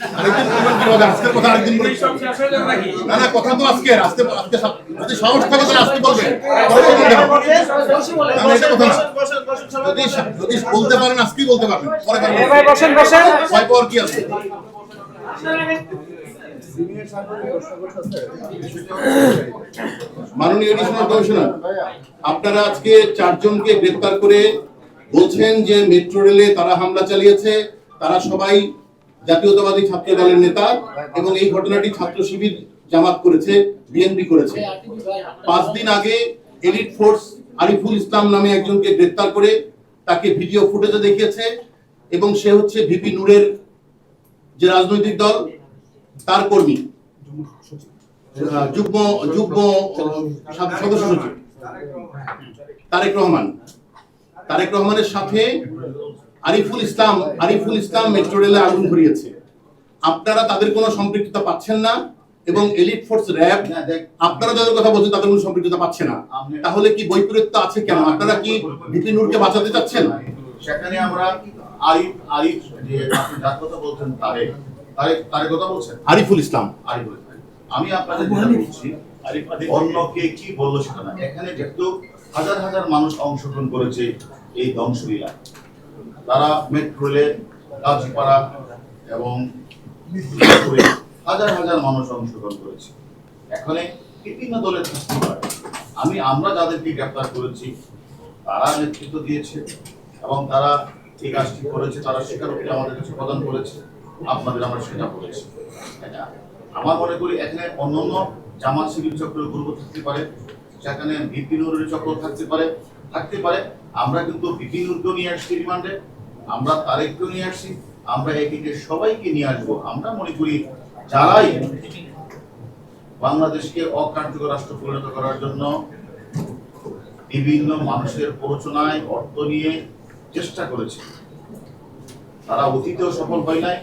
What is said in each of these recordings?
আরেকদিন আজকে যদি বলতে পারেন বলতে পারবেন পরে কি আছে আপনারা আজকে চারজনকে গ্রেপ্তার করে বলছেন যে মেট্রো রেলে তারা হামলা চালিয়েছে, তারা সবাই জাতীয়তাবাদী ছাত্র দলের নেতা এবং এই ঘটনাটি ছাত্র শিবির জামাত করেছে বিএনপি করেছে। পাঁচ দিন আগে এলিট ফোর্স আরিফুল ইসলাম নামে একজনকে গ্রেপ্তার করে তাকে ভিডিও ফুটেজে দেখিয়েছে এবং সে হচ্ছে ভিপি নূরের যে রাজনৈতিক দল, তার কর্মী। যুগ্ম যুগ্ম সদস্য সচিব। তারেক রহমান। তারেক রহমানের সাথে আরিফুল ইসলাম আরিফুল ইসলাম মেট্রো রেলে আগুন ধরিয়েছে। আপনারা তাদের কোনো সম্পৃক্ততা পাচ্ছেন না এবং এলিট ফোর্স র্যাব আপনারা যাদের কথা বলছেন তাদের কোনো সম্পৃক্ততা পাচ্ছে না। তাহলে কি বৈপরীত্য আছে কেন? আপনারা কি ভিপি নূরকে বাঁচাতে চাচ্ছেন? সেখানে আমরা আরিফ আরিফ যে আপনি যার কথা বলছেন তারে তারে তারে কথা বলছেন? আরিফুল ইসলাম। আরিফ বলছেন। আমি আপনাদের যেটা বলছি অন্য কে কি বলল সেটা না। এখানে যেহেতু হাজার হাজার মানুষ অংশগ্রহণ করেছে এই ধ্বংসলীলা। তারা মেট্রো রেলে গাজীপাড়া এবং হাজার হাজার মানুষ অংশগ্রহণ করেছে। এখানে বিভিন্ন দলের আমি, আমরা যাদেরকে গ্রেপ্তার করেছি, তারা নেতৃত্ব দিয়েছে এবং তারা এই কাজটি করেছে, তারা স্বীকারোক্তি আমাদের কাছে প্রদান করেছে, আপনাদের আমরা সেটা এটা আমার মনে করি এখানে অন্যান্য জামাত শিবির চক্রের গ্রুপ থাকতে পারে, সেখানে বিপিনুরের চক্র থাকতে পারে থাকতে পারে। আমরা কিন্তু বিপিনুরকেও নিয়ে আসছি রিমান্ডে। আমরা তারেককেও নিয়ে আসছি, আমরা এদিকে সবাইকে নিয়ে আসব। আমরা মনে করি যারাই বাংলাদেশকে অকার্যকর রাষ্ট্র পরিণত করার জন্য বিভিন্ন মানুষের প্ররোচনায় অর্থ নিয়ে চেষ্টা করেছে। তারা অতীতেও সফল হয় নাই,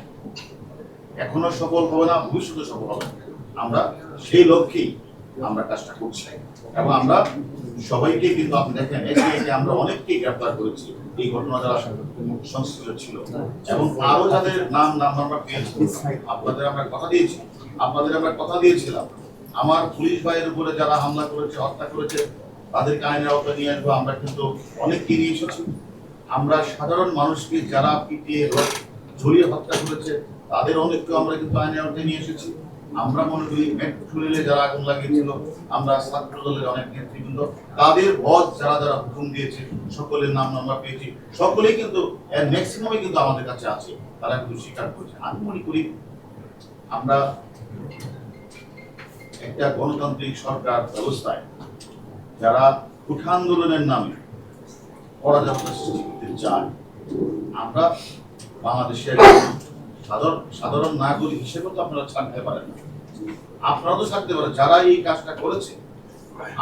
এখনও সফল হবে না ভবিষ্যতে সফল হবে আমরা সেই লক্ষ্যেই আমরা কাজটা করছি। এবং আমরা সবাইকে কিন্তু আপনি দেখেন আমরা অনেককেই গ্রেপ্তার করেছি, এই ঘটনা যারা সংশ্লিষ্ট ছিল, এবং আরও যাদের নাম নাম আমরা পেয়েছি, আপনাদের আমরা কথা দিয়েছি, আপনাদের আমরা কথা দিয়েছিলাম। আমার পুলিশ ভাইয়ের উপরে যারা হামলা করেছে, হত্যা করেছে, তাদেরকে আইনের আওতায় নিয়ে আসব, আমরা কিন্তু অনেককে নিয়ে এসেছি। আমরা সাধারণ মানুষকে যারা পিটিয়ে ঝরিয়ে হত্যা করেছে, তাদের অনেককে আমরা কিন্তু আইনের আওতায় নিয়ে এসেছি। আমরা মনে করি মেট্রো রেলে যারা আগুন লাগিয়েছিল, আমরা ছাত্র দলের অনেক নেতৃবৃন্দ, তাদের বস যারা যারা হুকুম দিয়েছে, সকলের নাম আমরা পেয়েছি। সকলেই কিন্তু, এর ম্যাক্সিমামই কিন্তু আমাদের কাছে আছে। তারা কিন্তু স্বীকার করেছে। আমি মনে করি আমরা একটা গণতান্ত্রিক সরকার ব্যবস্থায় যারা উঠা আন্দোলনের নামে পরাজয়তা সৃষ্টি করতে চায়, আমরা বাংলাদেশের সাধারণ সাধারণ নাগরিক হিসেবে তো আপনারা ছাড়তে পারেন না। আপনারা তো ছাড়তে পারেন। যারা এই কাজটা করেছে,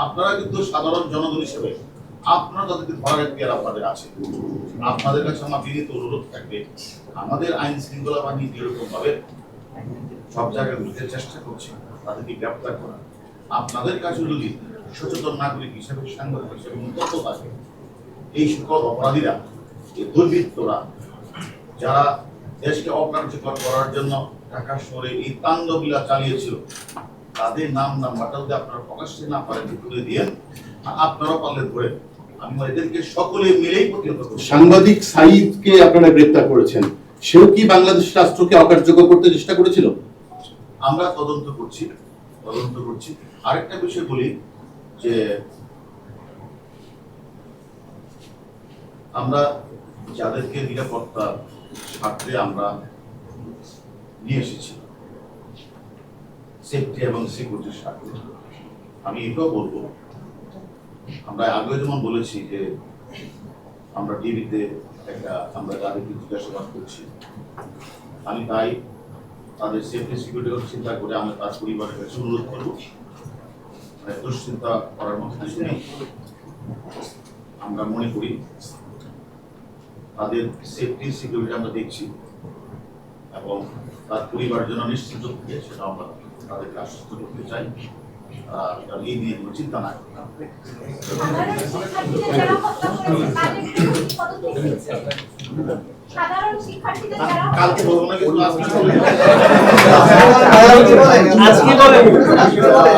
আপনারা কিন্তু সাধারণ জনগণ হিসেবে আপনারা তাদেরকে ধরার এখতিয়ার আপনাদের আছে। আপনাদের কাছে আমার বিনীত অনুরোধ থাকবে, আমাদের আইন শৃঙ্খলা বাহিনী যেরকম ভাবে সব জায়গায় বুঝতে চেষ্টা করছে, তাদেরকে গ্রেপ্তার করা। আপনাদের কাছে যদি সচেতন নাগরিক হিসেবে, সাংবাদিক হিসেবে উন্নত থাকে, এই সকল অপরাধীরা, এই দুর্বৃত্তরা, যারা দেশকে অকার্যকর করার জন্য ঢাকা শহরে এই তাণ্ডবলীলা চালিয়েছিল। তাদের নাম নাম্বারটা যদি আপনারা প্রকাশ্যে না পারেন তুলে দিয়ে। আপনারা পারলে ধরে। আমি এদেরকে সকলে মিলেই প্রতিহত সাংবাদিক সাইদকে আপনারা গ্রেপ্তার করেছেন। সেও কি বাংলাদেশ রাষ্ট্রকে অকার্যকর করতে চেষ্টা করেছিল? আমরা তদন্ত করছি তদন্ত করছি। আরেকটা বিষয় বলি যে আমরা যাদেরকে নিরাপত্তা স্বার্থে আমরা নিয়ে এসেছি সেফটি এবং সিকিউরিটির স্বার্থে। আমি এটাও বলব, আমরা আগে যেমন বলেছি যে আমরা টিভিতে একটা, আমরা তাদেরকে জিজ্ঞাসাবাদ করছি। আমি তাই তাদের সেফটি সিকিউরিটি চিন্তা করে আমরা তার পরিবারের কাছে অনুরোধ করব। মানে দুশ্চিন্তা করার মতো কিছু নেই। আমরা মনে করি তাদের সেফটি সিকিউরিটি আমরা দেখছি এবং তার পরিবারের জন্য নিশ্চিত থাকে সেটা আমরা তাদেরকে আশ্বস্ত করতে চাই আর এই নিয়ে কোনো চিন্তা না করতে কালকে বলব না কিন্তু আজকে বলব। আজকে বলেন আজকে বলব।